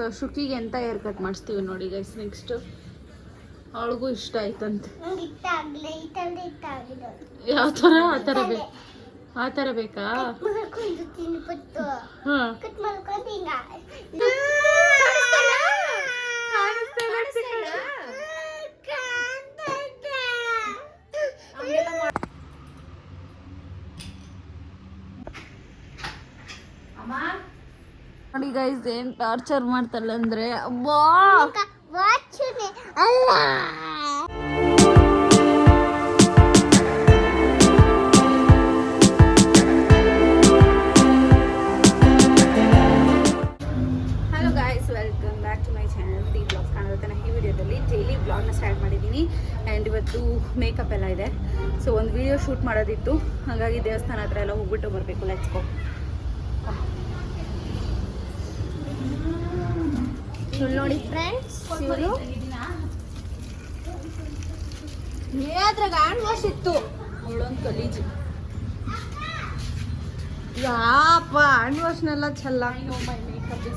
So ಶುಕಿಗೆ ಎಂತ hair cut ಮಾಡಿಸ್ತೀವಿ ನೋಡಿ ಗೈಸ್ ನೆಕ್ಸ್ಟ್ ಅವಳಿಗೂ ಇಷ್ಟ ಆಯ್ತಂತೆ. ಯಾವ ಥರ? ಆ ಥರ ಬೇಕು. ಆ ಥರ ಬೇಕಾ? ಹಾಂ ಕಟ್ ಮಾಡ್ಕೊಂಡು ಹಿಂಗ ನೋಡಿ ಗೈಸ್ ಏನ್ ಟಾರ್ಚರ್ ಮಾಡ್ತಾಳೆ ಅಂದ್ರೆ ಅಬ್ಬಾ ಅಲ್ಲ. Hello guys welcome back to my channel D vlogs ಕಾಣಿರುತ್ತೆ ನಾನು ಈ ವಿಡಿಯೋದಲ್ಲಿ ಡೈಲಿ ಬ್ಲಾಗ್ನ ಸ್ಟಾರ್ಟ್ ಮಾಡಿದ್ದೀನಿ ಆ್ಯಂಡ್ ಇವತ್ತು ಮೇಕಪ್ ಎಲ್ಲ ಇದೆ. ಸೊ ಒಂದು ವಿಡಿಯೋ ಶೂಟ್ ಮಾಡೋದಿತ್ತು. ಹಾಗಾಗಿ ದೇವಸ್ಥಾನ ಹತ್ರ ಎಲ್ಲ ಹೋಗ್ಬಿಟ್ಟು ಬರಬೇಕು. ಲೆಟ್ಸ್ಕೋ ನೋಡಿ ಫ್ರೆಂಡ್ಸ್ ಇವರು. ಅದ್ರಾಗ ಹ್ಯಾಂಡ್ ವಾಶ್ ಇತ್ತು. ಅವಳೊಂದು ಗಲೀಜು ಯಾಪ ಹ್ಯಾಂಡ್ ವಾಶ್ನೆಲ್ಲ ಚೆಲ್ಲ ಮೇಕಪ್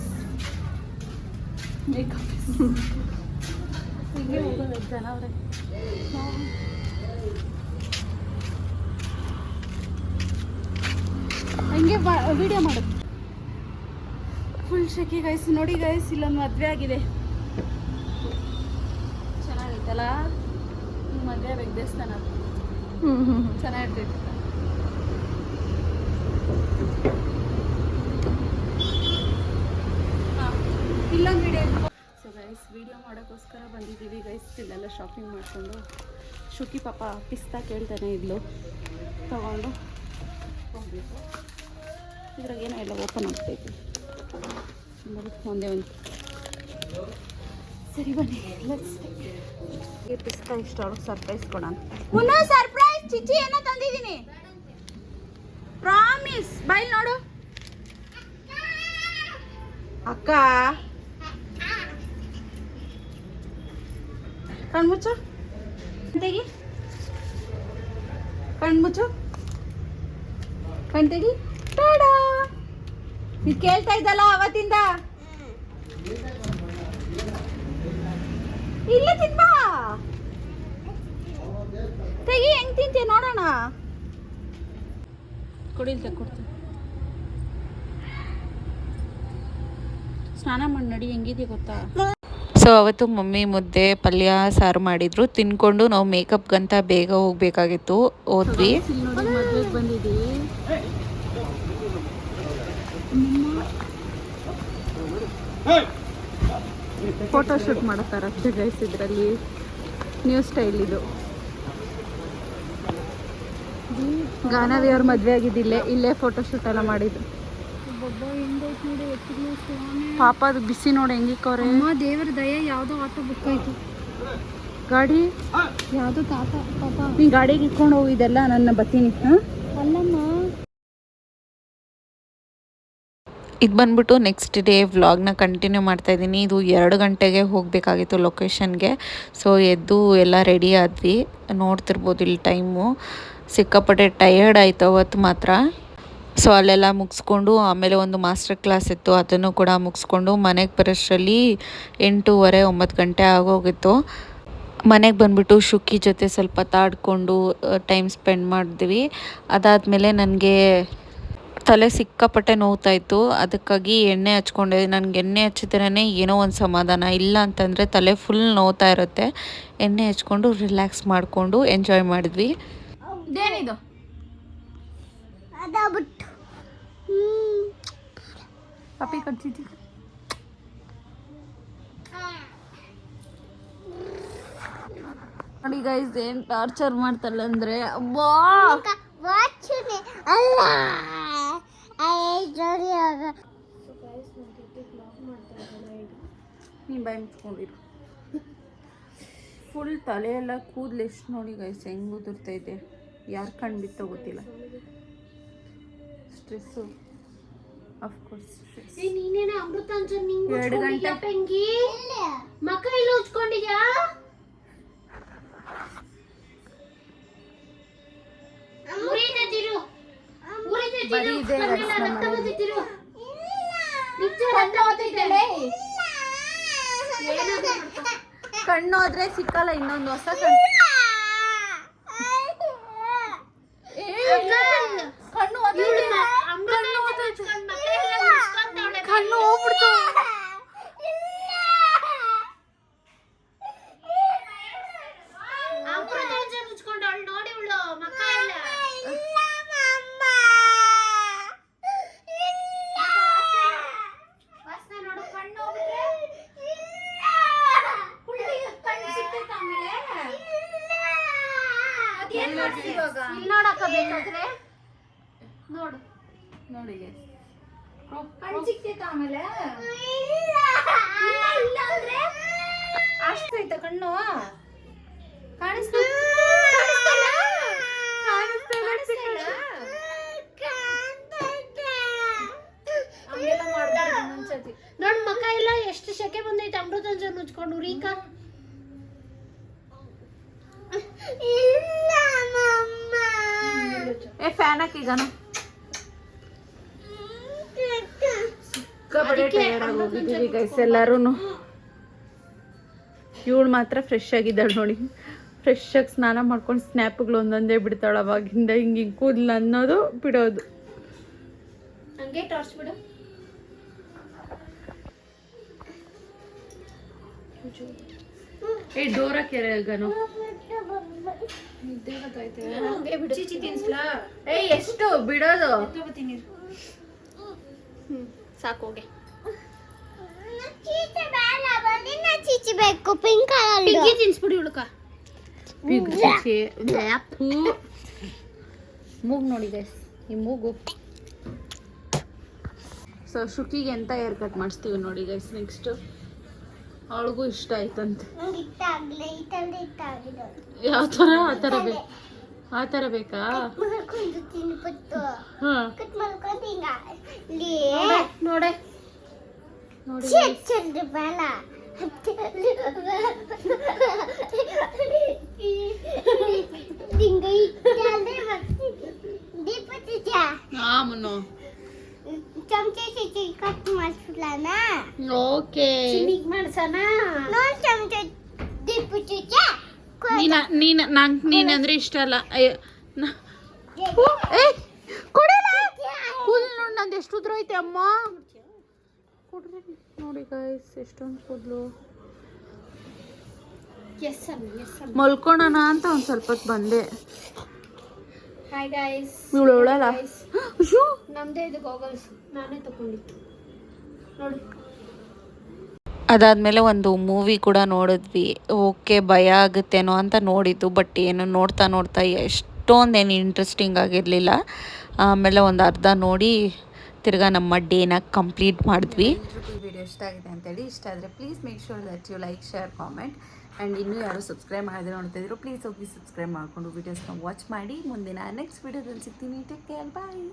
ಮೇಕಪ್ ಹಿಂಗೆ ಹೋಗೋದು ಜನ ಹಂಗೆ ವಿಡಿಯೋ ಮಾಡೋದು ಫುಲ್ ಶೆಕೆ ಗೈಸ್ ನೋಡಿ ಗೈಸ್ ಇಲ್ಲೊಂದು ಮದುವೆ ಆಗಿದೆ. ಚೆನ್ನಾಗೈತಲ್ಲ ಮದುವೆ ಬೇಕು ದೇವಸ್ಥಾನ. ಹ್ಞೂ ಚೆನ್ನಾಗಿರ್ತೈತೆ. ಹಾ, ಇಲ್ಲೊಂದು ವಿಡಿಯೋ ಗೈಸ್ ವಿಡಿಯೋ ಮಾಡೋಕ್ಕೋಸ್ಕರ ಬಂದಿದ್ದೀವಿ ಗೈಸ್ ಇಲ್ಲೆಲ್ಲ ಶಾಪಿಂಗ್ ಮಾಡಿಕೊಂಡು. ಶುಕಿ ಪಾಪ ಪಿಸ್ತಾ ಕೇಳ್ತಾನೆ ಇದ್ಲು. ತಗೊಂಡು ಹೋಗ್ಬೇಕು. ಇದ್ರಾಗ ಏನೋ ಎಲ್ಲ ಓಪನ್ ಆಗ್ತೈತಿ. ಒಂದೇ ಒಂದು. ಸರಿ, ಬನ್ನಿ ಪಿಸ್ತಾ ಇಷ್ಟ ಅವ್ರಿಗೆ ಸರ್ಪ್ರೈಸ್ ಕೊಡೋಣ. ಮುನ್ನ ಸರ್ಪ್ರೈಸ್ ಚಿಚ್ಚಿ ಏನೋ ತಂದಿದ್ದೀನಿ. ಪ್ರಾಮಿಸ್ ಬೈಲ್ ನೋಡು. ಅಕ್ಕ. ಕಣ್ಮುಚ್ಚು. ತೆಗಿ ಕಣ್ಮುಚ್ಚು. ಕಣ್ತೆಗಿ. ಇದು ಕೇಳ್ತಾ ಇದ್ದಲ್ಲ ಅವತ್ತಿಂದ? ಇಲ್ಲ ತಿನ್ಬಾ ತೆಗಿ ಹೆಂಗ್ ತಿಂತೀಯ ನೋಡೋಣ. ಕೊಡಿಲ್ ಕೊಡ್ತೀನಿ. ಸ್ನಾನ ಮಾಡಿ ನಡಿ ಹೆಂಗಿದೆ ಗೊತ್ತಾ? ಸೊ ಅವತ್ತು ಮಮ್ಮಿ ಮುದ್ದೆ ಪಲ್ಯ ಸಾರು ಮಾಡಿದ್ರು. ತಿನ್ಕೊಂಡು ನಾವು ಮೇಕಪ್ಗಂತ ಬೇಗ ಹೋಗ್ಬೇಕಾಗಿತ್ತು. ಹೋದ್ವಿ ಬಂದಿದ್ದೀವಿ ಫೋಟೋ ಶೂಟ್ ಮಾಡ್ತಾರಂತೆ ಗೈಸ್ ಇದರಲ್ಲಿ. ನ್ಯೂ ಸ್ಟೈಲ್ ಇದು. ಗಾನವಿ ಅವ್ರ ಮದ್ವೆ ಆಗಿದ್ದು ಇಲ್ಲೇ ಫೋಟೋ ಶೂಟ್ ಎಲ್ಲ ಮಾಡಿದ್ದು. ಪಾಪ ಅದು ಬಿಸಿ ನೋಡಿ ಹೆಂಗಿಕ್ಕವ್ರೆ ದೇವರ ದಯ ಯಾವ್ದೋ ಆಟೋ ಬುಕ್ ಆಯ್ತು. ಗಾಡಿ? ಯಾವ್ದೋ ತಾತ ಪಾಪ. ನೀ ಗಾಡಿಗೆ ಇಟ್ಕೊಂಡು ಹೋಗಿದ್ದೆಲ್ಲ ನನ್ನ ಬತ್ತೀನಿ ಹಾಂ? ಅಲ್ಲಮ್ಮ ಇದು ಬಂದ್ಬಿಟ್ಟು ನೆಕ್ಸ್ಟ್ ಡೇ ವ್ಲಾಗ್ನ ಕಂಟಿನ್ಯೂ ಮಾಡ್ತಾ ಇದ್ದೀನಿ. ಇದು ಎರಡು ಗಂಟೆಗೆ ಹೋಗಬೇಕಾಗಿತ್ತು ಲೊಕೇಶನ್ಗೆ ಸೊ ಎದ್ದು ಎಲ್ಲ ರೆಡಿ ಆದ್ವಿ. ನೋಡ್ತಿರ್ಬೋದು ಇಲ್ಲಿ ಟೈಮು ಸಿಕ್ಕಾಪಟ್ಟೆ ಟಯರ್ಡ್ ಆಯಿತು ಅವತ್ತು ಮಾತ್ರ. ಸೊ ಅಲ್ಲೆಲ್ಲ ಮುಗಿಸ್ಕೊಂಡು ಆಮೇಲೆ ಒಂದು ಮಾಸ್ಟರ್ ಕ್ಲಾಸ್ ಇತ್ತು. ಅದನ್ನು ಕೂಡ ಮುಗಿಸ್ಕೊಂಡು ಮನೆಗೆ ಬರೋಷ್ಟರಲ್ಲಿ ಎಂಟೂವರೆ, ಒಂಬತ್ತು ಗಂಟೆ ಆಗೋಗಿತ್ತು. ಮನೆಗೆ ಬಂದುಬಿಟ್ಟು ಶುಕಿ ಜೊತೆ ಸ್ವಲ್ಪ ತಾಡ್ಕೊಂಡು ಟೈಮ್ ಸ್ಪೆಂಡ್ ಮಾಡಿದ್ವಿ. ಅದಾದಮೇಲೆ ನನಗೆ ತಲೆ ಸಿಕ್ಕಾಪಟ್ಟೆ ನೋವ್ತಾಯಿತ್ತು ಅದಕ್ಕಾಗಿ ಎಣ್ಣೆ ಹಚ್ಕೊಂಡೆ. ನನಗೆ ಎಣ್ಣೆ ಹಚ್ಚಿದ್ರೇ ಏನೋ ಒಂದು ಸಮಾಧಾನ. ಇಲ್ಲ ಅಂತಂದರೆ ತಲೆ ಫುಲ್ ನೋವ್ತಾ ಇರುತ್ತೆ. ಎಣ್ಣೆ ಹಚ್ಕೊಂಡು ರಿಲ್ಯಾಕ್ಸ್ ಮಾಡಿಕೊಂಡು ಎಂಜಾಯ್ ಮಾಡಿದ್ವಿ. ಇದೇನಿದು? ಅದಾಗ್ಬಿಟ್ಟು. ಪಪ್ಪಿ ಕಟ್ಸಿದ್ದಿ ನೋಡಿ ಗೈಸ್ ಏನು ಟಾರ್ಚರ್ ಮಾಡ್ತಾಳೆ ಅಂದ್ರೆ ಅಬ್ಬಾ! ವಾಚನೆ ಅಲ್ಲ! ನೀ ಬಾಯಿ ಮುಚ್ಕೊಂಡಿರು. ಫುಲ್ ತಲೆ ಎಲ್ಲ ಕೂದಲು ಎಷ್ಟು ನೋಡಿ ಗೈಸ್ ಹೆಂಗ್ ಉದುರ್ತೈತೆ ಯಾರು ಕಣ್ ಬಿತ್ತೋ ಗೊತ್ತಿಲ್ಲ. ಸ್ಟ್ರೆಸ್ಸು ಅಫ್ಕೋರ್ಸ್ ನೀನೇನ ಅಮೃತ ಎರಡು ಗಂಟೆ. ಮಕ್ಕ ಇಲ್ಲ ಉಜ್ಕೊಂಡಿದ್ಯಾ ಕಣ್ಣು ಹೋದ್ರೆ ಸಿಕ್ಕಲ್ಲ ಇನ್ನೊಂದು ಹೊಸ ಕಣ್ಣು ಏ, ಕಣ್ಣು ಹೋದ್ರೆ ಕಣ್ಣು ಹೋಗ್ಬಿಡ್ತು ಅಮೃತಾಂಜನ್ ಮುಚ್ಕೊಂಡು ಅವಳು ನೋಡಿ ಅವಳು ಮಕ್ಕ ಇಲ್ಲ ವಾಸನೆ ನೋಡು ಕಣ್ಣು ಹೋಗ್ಬಿಟ್ರೆ ಹುಡುಗಿಗೆ ಕಣ್ಣು ಸಿಗ್ತೈತೆ ಆಮೇಲೆ ಅದೇನ್ ಮಾಡ್ತಿ ಇವಾಗ ಇಲ್ಲಿ ನೋಡಕ್ಕ ಬೇಕಾದ್ರೆ? ನೋಡು. ನೋಡಿ ಕಣ್ಣು ಸಿಗ್ತೈತೆ ಆಮೇಲೆ? ಇಲ್ಲ. ಇಲ್ಲ ಅಂದ್ರೆ? ಅಷ್ಟೈತೆ ಕಣ್ಣು? ಕಾಣಿಸ್ತಾ ನೋಡ್ ಮಕ್ಕ ಎಲ್ಲ ಎಷ್ಟು ಸೆಕೆ ಬಂದೈತೆ? ಅಮೃತಾಂಜನ್ ಉಚ್ಕೊಂಡು ರೀಕಾ ಏ ಫ್ಯಾನ್ ಹಾಕಿಗಾನು? ಸಿಕ್ಕಾಪಟ್ಟೆ ಟಯರ್ಡ್ ಗೈಸ್ ಎಲ್ಲರೂ ಇವಳು ಮಾತ್ರ ಫ್ರೆಶ್ ಆಗಿದ್ದಾಳೆ ನೋಡಿ. ಫ್ರೆಶ್ ಆಗಿ ಸ್ನಾನ ಮಾಡ್ಕೊಂಡು ಸ್ನ್ಯಾಪ್ಗಳು ಒಂದೊಂದೇ ಬಿಡ್ತಾಳೆ ಅವಾಗಿಂದ. ಹಿಂಗೆ ಹಿಂಗೆ ಕೂದಲು ಅನ್ನೋದು ಬಿಡೋದು. ಹಂಗೆ ಟಾರ್ಚ್ ಬಿಡು. ಏ ಡೋರ ಕೆರೆ ಗನು. ಹಂಗೆ ಬಿಡು. ಚಿಚಿ ತಿನ್ಸ್ಲಾ? ಏ ಎಷ್ಟು ಬಿಡೋದು? ಸಾಕು ಹೋಗಿ. ಚೀಚಬೇಕು ಪಿಂಕ್ ಕಲರ್ ತಿನ್ಸ್ಬಿಡಿ ಚಿಚಿ. ಮೂಗು ನೋಡಿ ಗೈಸ್ ಈ ಮೂಗು. ಸೊ ಶುಕಿಗೆ ಎಂತ ಹೇರ್ ಕಟ್ ಮಾಡಿಸ್ತೀವಿ ನೋಡಿ ಗೈಸ್ ನೆಕ್ಸ್ಟ್ ಅವಳಿಗೂ ಇಷ್ಟ ಆಯ್ತಂತೆ. ಯಾವ ಥರ? ಆ ಥರ ಬೇಕು. ಆ ಥರ ಬೇಕಾ? ನೋಡೆ ನೋಡಿ. ಹಾ ಮುನ್ನು. ಚಮಚೆ ಚಿಚಿ ಕಟ್ ಮಾಡಿಸ್ಬಿಡ್ಲಾನ? ಓಕೆ ಚಿನ್ನಿಗೆ ಮಾಡ್ಸಣ ನೋಡ್ ಚಮಚೆ ದೀಪು ಚುಚ್ಚ. ನೀನ ನೀನ ನಂಗೆ ನೀನಂದ್ರೆ ಇಷ್ಟ ಅಲ್ಲ. ಅಯ್ಯೋ ನ- ಏ ಕೊಡಲ್ಲ. ಕೂದಲು ನೋಡಿ ನಂದು ಎಷ್ಟು ಉದ್ರ ಐತೆ ಅಮ್ಮ. ಕೊಡ್ರಿ ನೋಡಿ ಗೈಸ್ ಎಷ್ಟೊಂದು ಕೂದಲು. ಮಲ್ಕೊಳೋಣ ಅಂತ ಒಂದು ಸ್ವಲ್ಪ ಹೊತ್ತು ಬಂದೆ. ಹಾಯ್ ಗಾಯ್ಸ್ ಇವಳು ಅವಳಲ್ಲ? ಅಯ್ಯೋ. ನಮ್ದೇ ಇದು ಗೋಗಲ್ಸ್ ನಾನೇ ತಗೊಂಡಿತ್ತು ನೋಡಿ. ಅದಾದಮೇಲೆ ಒಂದು ಮೂವಿ ಕೂಡ ನೋಡಿದ್ವಿ. ಓಕೆ ಭಯ ಆಗುತ್ತೇನೋ ಅಂತ ನೋಡಿದ್ದು ಬಟ್ ಏನು ನೋಡ್ತಾ ನೋಡ್ತಾ ಎಷ್ಟೊಂದೇನು ಇಂಟ್ರೆಸ್ಟಿಂಗ್ ಆಗಿರಲಿಲ್ಲ. ಆಮೇಲೆ ಒಂದು ಅರ್ಧ ನೋಡಿ ತಿರ್ಗಾ ನಮ್ಮ ಡೇನ ಕಂಪ್ಲೀಟ್ ಮಾಡಿದ್ವಿ. ವಿಡಿಯೋ ಇಷ್ಟ ಆಗಿದೆ ಅಂತೇಳಿ ಇಷ್ಟ ಆದರೆ please make sure that you like share comment and ಇನ್ನೂ ಯಾರು ಸಬ್ಸ್ಕ್ರೈಬ್ ಮಾಡಿದ್ರೆ ನೋಡ್ತಾ ಇದ್ರು ಪ್ಲೀಸ್ ಹೋಗಿ ಸಬ್ಸ್ಕ್ರೈಬ್ ಮಾಡಿಕೊಂಡು ವೀಡಿಯೋಸ್ನ ವಾಚ್ ಮಾಡಿ. ಮುಂದಿನ ನೆಕ್ಸ್ಟ್ ವೀಡಿಯೋದಲ್ಲಿ ಸಿಗ್ತೀನಿ. Take care bye